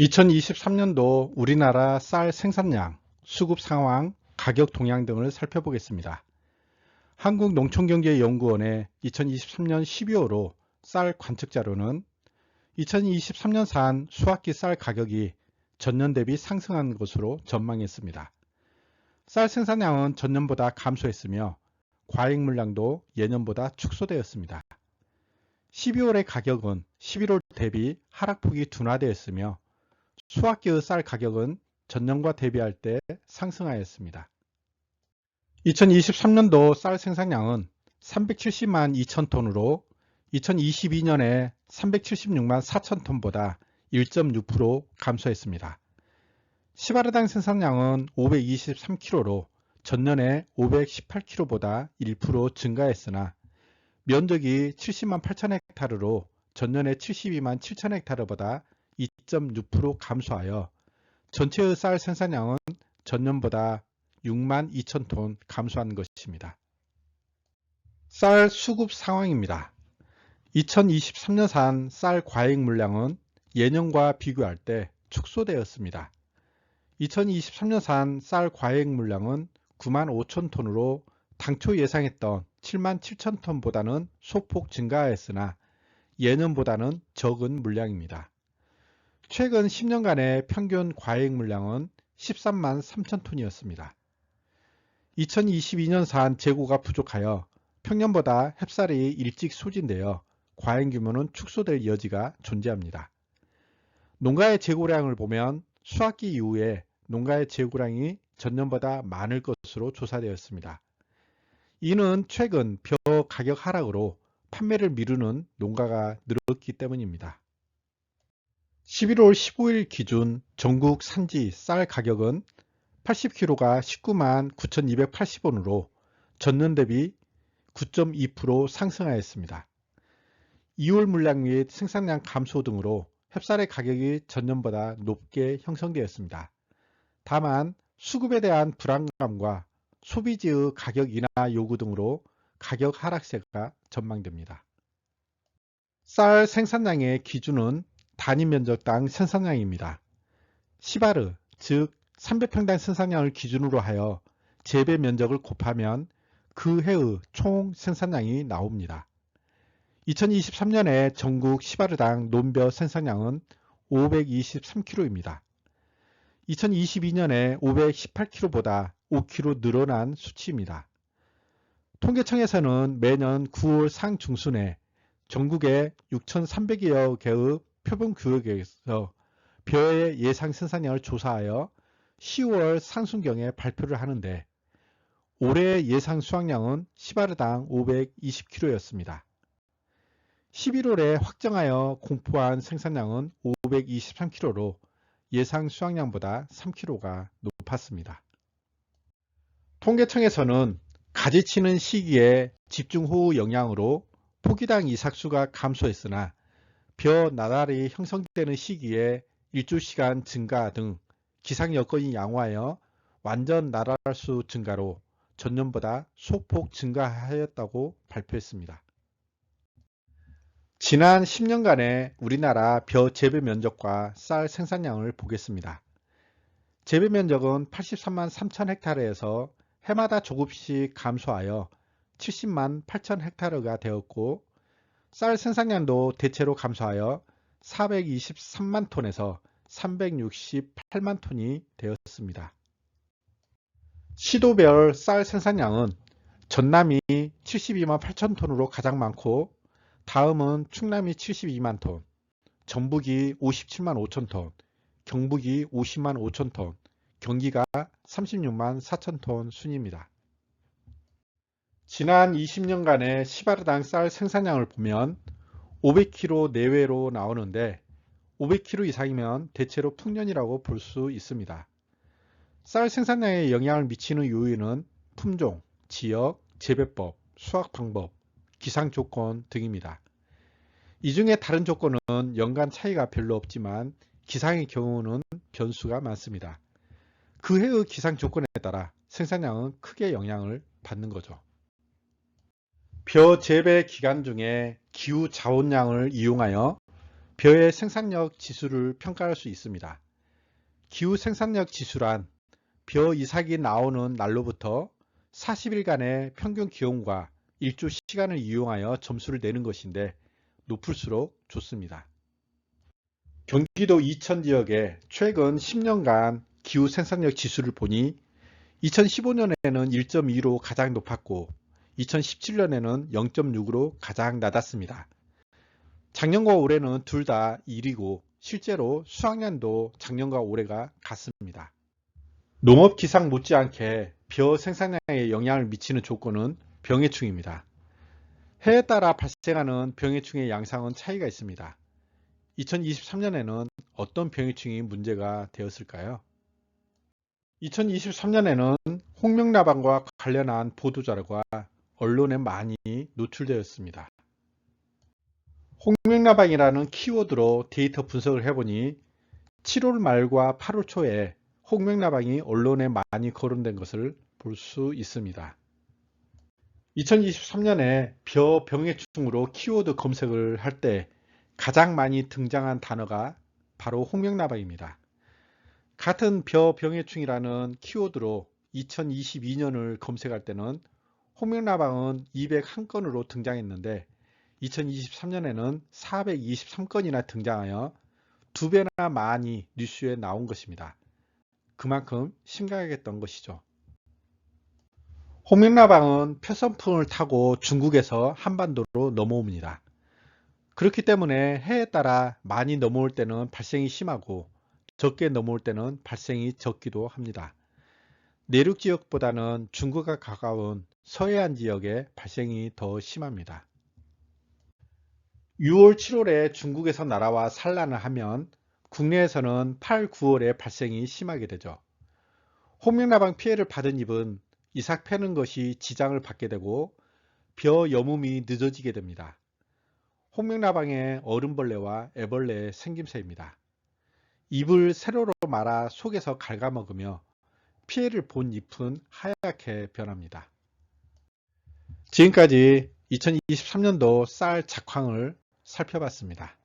2023년도 우리나라 쌀 생산량, 수급 상황, 가격 동향 등을 살펴보겠습니다. 한국농촌경제연구원의 2023년 12월호 쌀 관측 자료는 2023년산 수확기 쌀 가격이 전년 대비 상승한 것으로 전망했습니다. 쌀 생산량은 전년보다 감소했으며 과잉 물량도 예년보다 축소되었습니다. 12월의 가격은 11월 대비 하락폭이 둔화되었으며 수확기의 쌀 가격은 전년과 대비할 때 상승하였습니다. 2023년도 쌀 생산량은 370만 2천 톤으로 2022년에 376만 4천 톤보다 1.6% 감소했습니다. 시바르당 생산량은 523kg로 전년에 518kg보다 1% 증가했으나 면적이 70만 8천 헥타르로 전년에 72만 7천 헥타르보다 2.6% 감소하여 전체의 쌀 생산량은 전년보다 6만 2천 톤 감소한 것입니다. 쌀 수급 상황입니다. 2023년산 쌀 과잉 물량은 예년과 비교할 때 축소되었습니다. 2023년산 쌀 과잉 물량은 9만 5천 톤으로 당초 예상했던 7만 7천 톤보다는 소폭 증가하였으나 예년보다는 적은 물량입니다. 최근 10년간의 평균 과잉 물량은 13만 3천 톤이었습니다. 2022년 산 재고가 부족하여 평년보다 햅쌀이 일찍 소진되어 과잉 규모는 축소될 여지가 존재합니다. 농가의 재고량을 보면 수확기 이후에 농가의 재고량이 전년보다 많을 것으로 조사되었습니다. 이는 최근 벼 가격 하락으로 판매를 미루는 농가가 늘었기 때문입니다. 11월 15일 기준 전국 산지 쌀 가격은 80kg가 19만 9,280원으로 전년 대비 9.2% 상승하였습니다. 2월 물량 및 생산량 감소 등으로 햅쌀의 가격이 전년보다 높게 형성되었습니다. 다만 수급에 대한 불안감과 소비지의 가격 인하 요구 등으로 가격 하락세가 전망됩니다. 쌀 생산량의 기준은 단위 면적당 생산량입니다. 시바르, 즉 300평당 생산량을 기준으로 하여 재배 면적을 곱하면 그 해의 총 생산량이 나옵니다. 2023년에 전국 시바르당 논벼 생산량은 523kg입니다. 2022년에 518kg보다 5kg 늘어난 수치입니다. 통계청에서는 매년 9월 상중순에 전국에 6,300여 개의 표본구역에서 벼의 예상 생산량을 조사하여 10월 상순경에 발표를 하는데 올해 예상 수확량은 시바르당 520kg였습니다. 11월에 확정하여 공포한 생산량은 523kg로 예상 수확량보다 3kg가 높았습니다. 통계청에서는 가지치는 시기에 집중호우 영향으로 포기당 이삭수가 감소했으나 벼 나달이 형성되는 시기에 일조시간 증가 등 기상 여건이 양호하여 완전 나랄수 증가로 전년보다 소폭 증가하였다고 발표했습니다. 지난 10년간의 우리나라 벼 재배 면적과 쌀 생산량을 보겠습니다. 재배 면적은 83만 3천 헥타르에서 해마다 조금씩 감소하여 70만 8천 헥타르가 되었고 쌀 생산량도 대체로 감소하여 423만 톤에서 368만 톤이 되었습니다. 시도별 쌀 생산량은 전남이 72만 8천 톤으로 가장 많고 다음은 충남이 72만 톤, 전북이 57만 5천 톤, 경북이 50만 5천 톤, 경기가 36만 4천 톤 순입니다. 지난 20년간의 시바르당 쌀 생산량을 보면 500kg 내외로 나오는데 500kg 이상이면 대체로 풍년이라고 볼 수 있습니다. 쌀 생산량에 영향을 미치는 요인은 품종, 지역, 재배법, 수확 방법, 기상 조건 등입니다. 이 중에 다른 조건은 연간 차이가 별로 없지만 기상의 경우는 변수가 많습니다. 그 해의 기상 조건에 따라 생산량은 크게 영향을 받는 거죠. 벼 재배 기간 중에 기후 자원량을 이용하여 벼의 생산력 지수를 평가할 수 있습니다. 기후 생산력 지수란 벼 이삭이 나오는 날로부터 40일간의 평균 기온과 일조 시간을 이용하여 점수를 내는 것인데 높을수록 좋습니다. 경기도 이천 지역의 최근 10년간 기후 생산력 지수를 보니 2015년에는 1.2로 가장 높았고 2017년에는 0.6으로 가장 낮았습니다. 작년과 올해는 둘 다 1이고 실제로 수학년도 작년과 올해가 같습니다. 농업 기상 못지않게 벼 생산량에 영향을 미치는 조건은 병해충입니다. 해에 따라 발생하는 병해충의 양상은 차이가 있습니다. 2023년에는 어떤 병해충이 문제가 되었을까요? 2023년에는 홍명나방과 관련한 보도자료가 언론에 많이 노출되었습니다. 홍명나방이라는 키워드로 데이터 분석을 해보니 7월 말과 8월 초에 홍명나방이 언론에 많이 거론된 것을 볼 수 있습니다. 2023년에 벼 병해충으로 키워드 검색을 할 때 가장 많이 등장한 단어가 바로 홍명나방입니다. 같은 벼 병해충이라는 키워드로 2022년을 검색할 때는 홍명나방은 201건으로 등장했는데 2023년에는 423건이나 등장하여 두 배나 많이 뉴스에 나온 것입니다. 그만큼 심각했던 것이죠. 홍명나방은 표선풍을 타고 중국에서 한반도로 넘어옵니다. 그렇기 때문에 해에 따라 많이 넘어올 때는 발생이 심하고 적게 넘어올 때는 발생이 적기도 합니다. 내륙 지역보다는 중국과 가까운 서해안 지역에 발생이 더 심합니다. 6월, 7월에 중국에서 날아와 산란을 하면 국내에서는 8, 9월에 발생이 심하게 되죠. 홍명나방 피해를 받은 잎은 이삭 패는 것이 지장을 받게 되고 벼 여몸이 늦어지게 됩니다. 홍명나방의 얼음벌레와 애벌레의 생김새입니다. 잎을 세로로 말아 속에서 갉아먹으며 피해를 본 잎은 하얗게 변합니다. 지금까지 2023년도 쌀 작황을 살펴봤습니다.